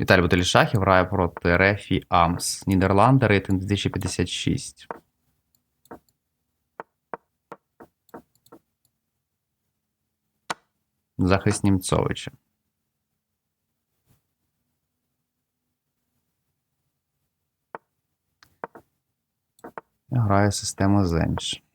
Віталій Баталішахів грає проти Рефі Амс. Нідерланди, рейтинг 2056. Захист Німцовича. Грає систему Зенш.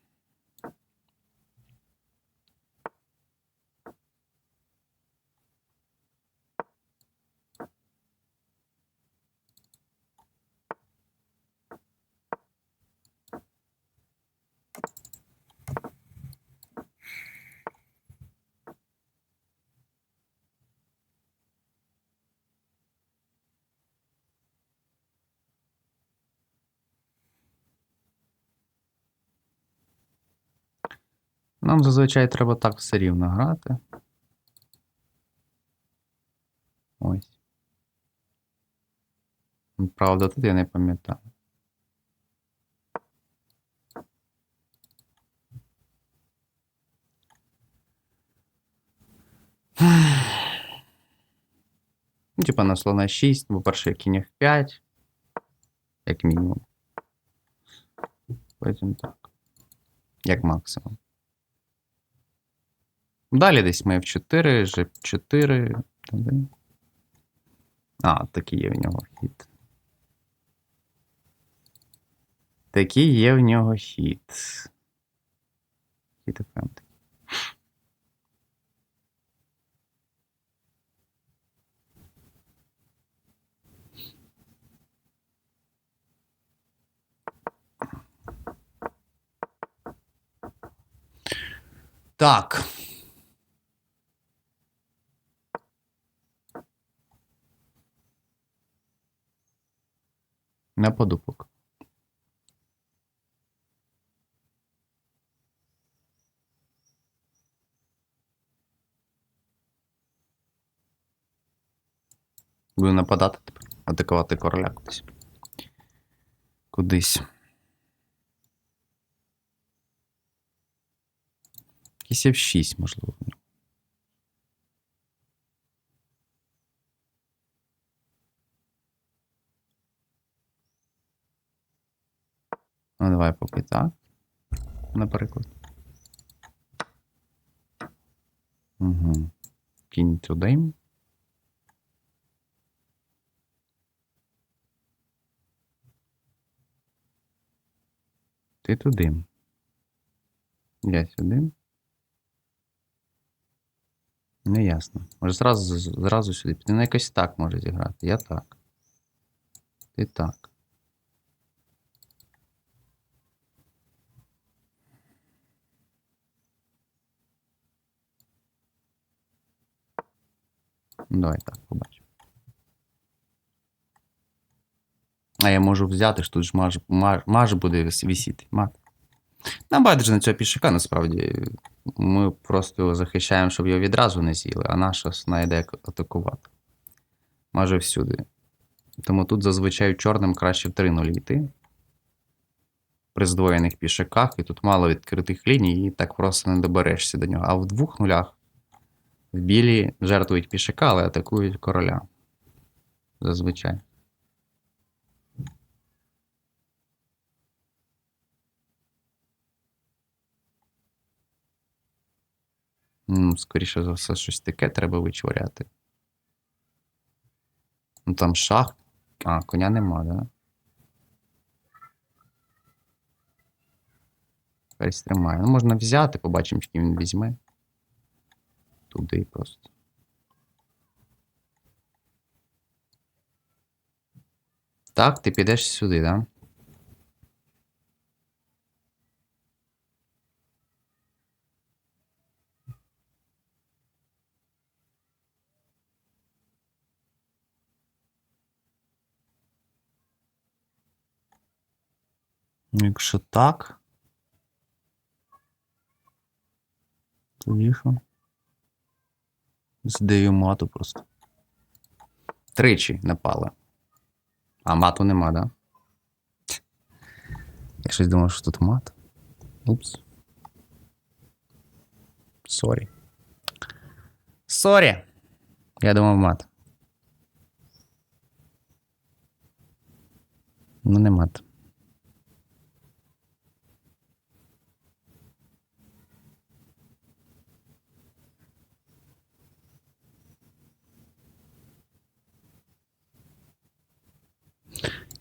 Нам зазвичай треба так все рівно грати. Ось. Ну, Правда, тут я не пам'ятаю. Ну, Типа на слона 6, бо перший кінь F5. Як мінімум. Потім так. Як максимум. Далі десь ми F4, G4. А, такий є в нього хід. Такий є в нього хід. Хід FM. Так. На подупок. Буду нападати тепер. Атакувати короля кудись. Кудись. Якийсь F6, можливо. Ну, давай поки так. Наприклад. Угу. Кінь туди. Ти туди. Я сюди. Не ясно. Може зразу, зразу сюди піти. Ну, якось так може зіграти. Я так. Ти так. Давай так, побачимо. А я можу взяти, ж тут ж маж, маж, маж буде висіти. Мат. Нам байдуже на цього пішака, насправді. Ми просто його захищаємо, щоб його відразу не з'їли, а наша знайде атакувати. Майже всюди. Тому тут зазвичай чорним краще в 3-0 йти. При здвоєних пішаках, і тут мало відкритих ліній, і так просто не доберешся до нього. А в двох нулях білі жертвують пішака, але атакують короля. Зазвичай. Ну, скоріше за все, щось таке треба вичворяти. Ну там шах. А, коня нема, да? Ферзь тримає. Ну, можна взяти, побачимо, чи він візьме. Туди просто. Так, ти підеш сюди, да? Ну, Якщо так. Тоді що? Здаю мату просто. Тричі напали. А мату нема, да? Я щось думав, що тут мат. Упс. Сорі. Сорі! Я думав мат. Ну, не мат.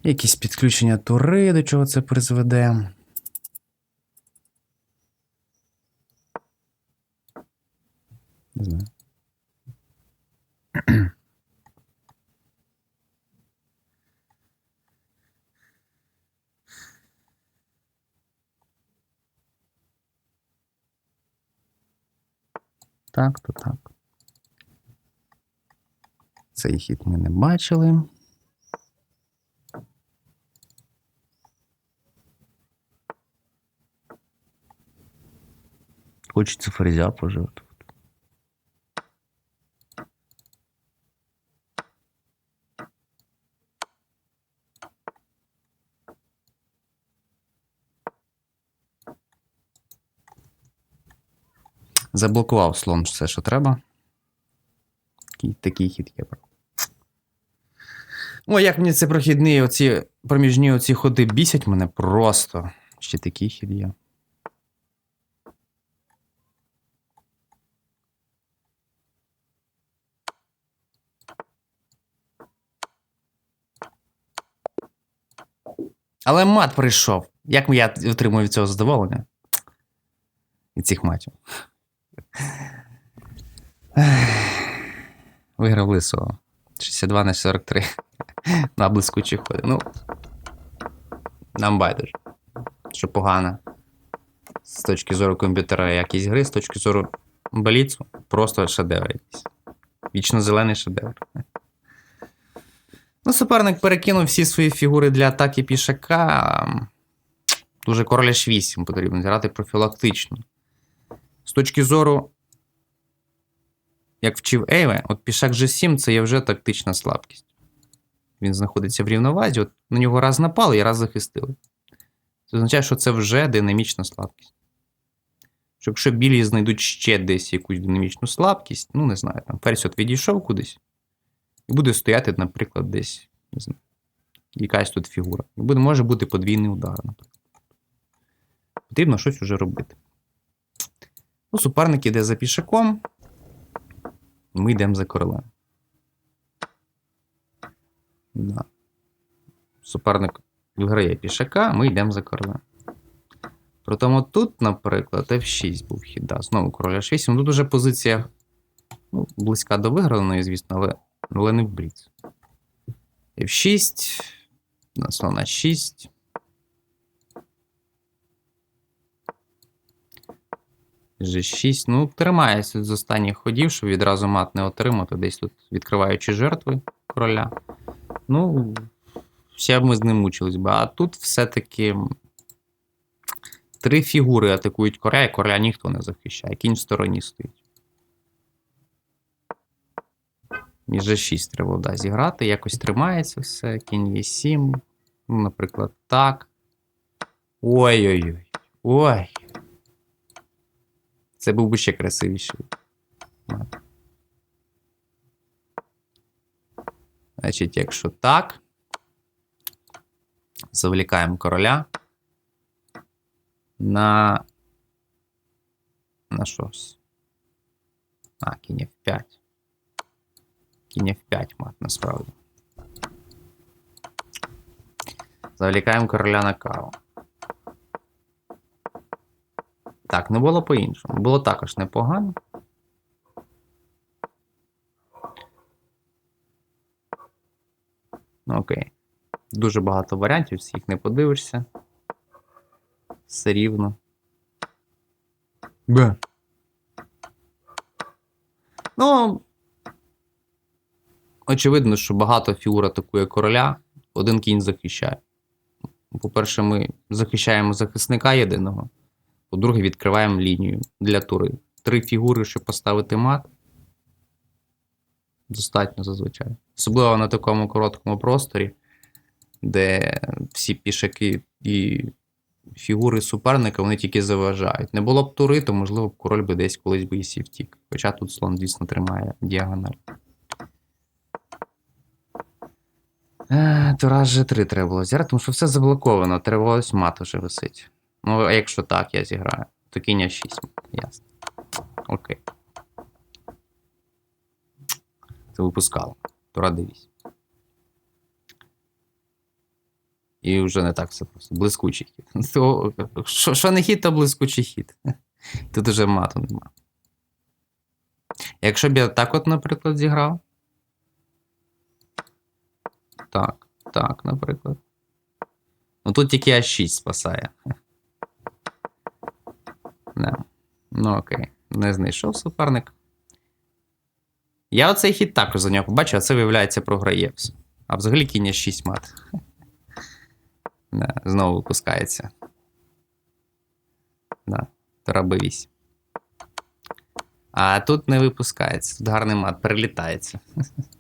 Якісь підключення тури, до чого це призведе. Не знаю. Так, то так. Цей хід ми не бачили. Хочеться ферзя пожертвувати. Заблокував слон все, що треба. Такий, такий хід є. Ой, як мені це прохідні, оці проміжні оці ходи бісять мене просто. Ще такий хід є. Але мат прийшов. Як я отримую від цього задоволення? Від цих матів. Виграв лисого. 62 на 43. На блискучі ходи. Ну. Нам байдуже. Що погано. З точки зору комп'ютера якісь гри, з точки зору баліцу, просто шедевр якийсь. Вічно зелений шедевр. Ну, суперник перекинув всі свої фігури для атаки пішака. Дуже короля H8 потрібно грати профілактично. З точки зору, як вчив Ейве, от пішак G7 це є вже тактична слабкість. Він знаходиться в рівновазі, от на нього раз напали і раз захистили. Це означає, що це вже динамічна слабкість. Що якщо білі знайдуть ще десь якусь динамічну слабкість, ну не знаю, там ферзь от відійшов кудись, і буде стояти, наприклад, десь, не знаю, якась тут фігура. І буде, може бути подвійний удар, наприклад. Потрібно щось уже робити. Ну, суперник іде за пішаком. Ми йдемо за королем. Да. Суперник виграє пішака, ми йдемо за королем. Притому тут, наприклад, F6 був хід. Да, знову король H8. Тут уже позиція ну, близька до виграної, звісно, але, але не в бліц. F6. На слона 6. G6. Ну, тримається з останніх ходів, щоб відразу мат не отримати, десь тут відкриваючи жертви короля. Ну, ще б ми з ним мучились би. А тут все-таки три фігури атакують короля, і короля ніхто не захищає. Кінь в стороні стоїть. І G6 треба да, зіграти, якось тримається все. Кінь є 7. Ну, наприклад, так. Ой-ой-ой. Ой. Це був би ще красивіший. Значить, якщо так, завлікаємо короля на. На щось. А, кінь F5. Кінь F5 мат, насправді. Завлікаємо короля на каву. Так, не було по-іншому. Було також непогано. Ну, окей. Дуже багато варіантів, всіх не подивишся. Все рівно. Б. Ну. Очевидно, що багато фігур атакує короля, один кінь захищає. По-перше, ми захищаємо захисника єдиного. По-друге, відкриваємо лінію для тури. Три фігури, щоб поставити мат. Достатньо зазвичай. Особливо на такому короткому просторі, де всі пішаки і фігури суперника вони тільки заважають. Не було б тури, то можливо король би десь колись би і сів втік. Хоча тут слон, звісно, тримає діагональ. Е, Тура G3 треба було зіграти, тому що все заблоковано. Треба ось мат уже висить. Ну, а якщо так, я зіграю, то кінь 6. Ясно. Окей. Це випускало. Тура D8. І вже не так все просто. Блискучий хід. То, що, що не хід, то блискучий хід. Тут уже мату нема. Якщо б я так от, наприклад, зіграв. Так, так, наприклад. Ну тут тільки А6 спасає. Не. Ну окей. Не знайшов суперник. Я оцей хід також за нього побачив, а це, виявляється, програє все. А взагалі кінь 6 мат. Да, знову випускається. Да, Тора Б8. А тут не випускається. Тут гарний мат, перелітається.